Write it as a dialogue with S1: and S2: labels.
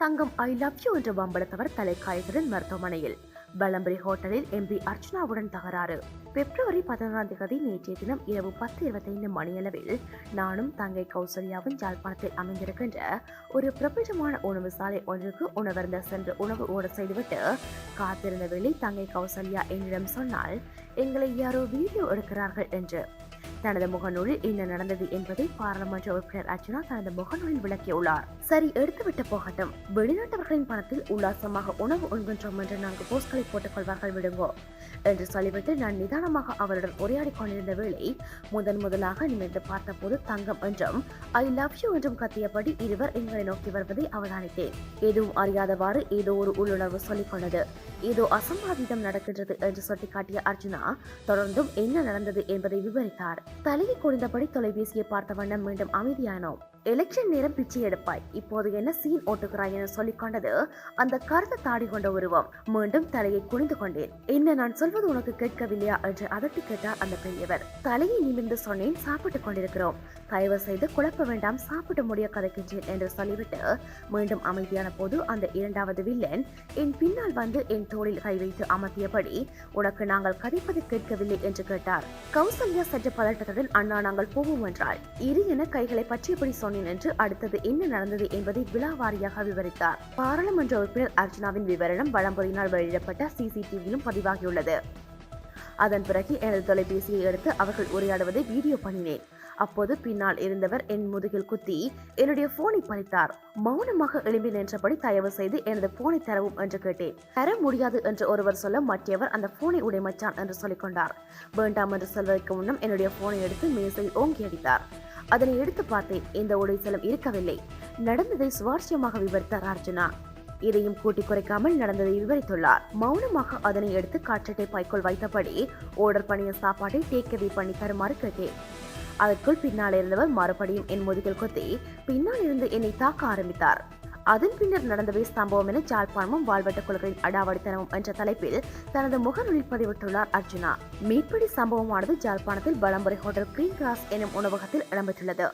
S1: Thangam I love you என்ற வம்பளத்தவர் தலைக்காயத்துடன் மருத்துவமனையில். பலம்பரி ஹோட்டலில் எம்பி அர்ச்சனாவுடன் தகராறு. பிப்ரவரி பதினொன்றாம் தேதி நேற்றைய தினம் இரவு பத்து இருபத்தைந்து மணியளவில் நானும் தங்கை கௌசல்யாவும் ஜாழ்ப்பாணத்தில் அமைந்திருக்கின்ற ஒரு பிரபஞ்சமான உணவு சாலை ஒன்றுக்கு உணவருந்த சென்று உணவு ஓட செய்துவிட்டு காத்திருந்த வேளை தங்கை கௌசல்யா என்னிடம் சொன்னால் எங்களை யாரோ வீடியோ எடுக்கிறார்கள் என்று. தனது முகநூலில் என்ன நடந்தது என்பதை பாராளுமன்ற உறுப்பினர் அர்ச்சனா தனது முகநூலில் விளக்கியுள்ளார். சரி எடுத்துவிட்டு போகட்டும். வெளிநாட்டவர்களின் பணத்தில் உல்லாசமாக உணவு உண்கின்றோம் என்று நான்கு போஸ்ட்களை போட்டுக் கொள்வார்கள் விடுங்கோ. என்று சொல்லிவிட்டு நான் நிதானமாக அவருடன் உரையாடிக் கொண்டிருந்த வேளை முதன் முதலாக நிமிர்ந்து பார்த்தபோது தங்கம் என்றும் ஐ லவ் யூ என்றும் கத்தியபடி இருவர் எங்களை நோக்கி வருவதை அவதானித்தேன். எதுவும் அறியாதவாறு ஏதோ ஒரு உள்ளுணர்வு சொல்லிக் கொண்டது. ஏதோ அசம்பாவிதம் நடக்கின்றது என்று சுட்டிக்காட்டிய அர்ஜுனா தொடர்ந்தும் என்ன நடந்தது என்பதை விவரித்தார். தலையை குனிந்தபடி தொலைபேசியை பார்த்த வண்ணம் மீண்டும் அமைதியானோம் எலெக்ஷன் நேரம் பிச்சை எடுப்பாய். இப்போது என்ன சீன் ஓட்டுகிறாய் என சொல்லிக்கொண்டது அந்த கருத்த தாடி கொண்ட உருவம். மீண்டும் தலையை குனிந்து கொண்டேன். என்ன நான் சொல்வது உனக்கு கேட்கவில்லையா என்று அதட்டி கேட்டார் அந்த பெரியவர் தலையை நிமிர்ந்து சொன்னேன் சாப்பிட்டுக் கொண்டிருக்கிறோம். தயவு செய்து குழப்ப வேண்டாம் சாப்பிட முடிய கதைக்கின்றேன் என்று சொல்லிவிட்டு மீண்டும் அமைதியான போது அந்த இரண்டாவது வில்லன் என் பின்னால் வந்து என் தோளில் கை வைத்து அமர்த்தியபடி உனக்கு நாங்கள் கதைப்பது கேட்கவில்லை என்று கேட்டார். கௌசல்யா சற்று பதட்டத்துடன் அண்ணா நாங்கள் போவோம் என்றாள். இரு என கைகளை பற்றியபடி சொன்னேன். என்று அடுத்தது என்ன நடந்தது என்பதை விழாவாரியாக விவரித்தார். பாராளுமன்ற உறுப்பினர் அர்ச்சனாவின் விவரணம் வளம்பொறியினால் வெளியிடப்பட்ட சிசிடிவியிலும் பதிவாகியுள்ளது. அதன் பிறகு எனது தொலைபேசியை எடுத்து அவர்கள் உரையாடுவதை வீடியோ பண்ணினேன். அப்போது பின்னால் இருந்தவர் என் முதுகில் குத்தி என்னுடைய போனை பறித்தார். மௌனமாக எழும்பி நின்றபடி தயவு செய்து எனது போனை தரவும் என்று கேட்டேன். தர முடியாது என்று ஒருவர் சொல்ல மற்றவர் அந்த போனை உடைமச்சான் என்று சொல்லிக்கொண்டார் வேண்டாம் என்று சொல்வதற்கு முன்னம் என்னுடைய போனை எடுத்து மேசையில் ஓங்கி அடித்தார். அதனை எடுத்து பார்த்தேன். இந்த உடைசலம் இருக்கவில்லை. நடந்ததை சுவாரஸ்யமாக விவரித்தார் அர்ஜுனா. இதையும் கூட்டி குறைக்காமல் நடந்ததை விவரித்துள்ளார். மௌனமாக அதனை எடுத்து காற்றட்டை பைக்குள் வைத்தபடி ஓர்டர் பண்ணிய சாப்பாட்டை டேக்கவே பண்ணி தருமாறு கேட்டேன். அதற்குள் பின்னால் இருந்தவர் மறுபடியும் என் முதுகில் குத்தி பின்னால் இருந்து என்னை தாக்க ஆரம்பித்தார். அதன் பின்னர் நடந்தவை சம்பவம் என ஜாழ்ப்பாணமும் வாழ்வட்ட குழுக்களின் அடாவடித்தனமும் என்ற தலைப்பில் தனது முகநூலில் பதிவிட்டுள்ளார் அர்ஜுனா. மீட்படி சம்பவமானது ஜாழ்ப்பாணத்தில் பலம்புரை ஹோட்டல் கிரீன் கிராஸ் எனும் உணவகத்தில் இடம்பெற்றுள்ளது.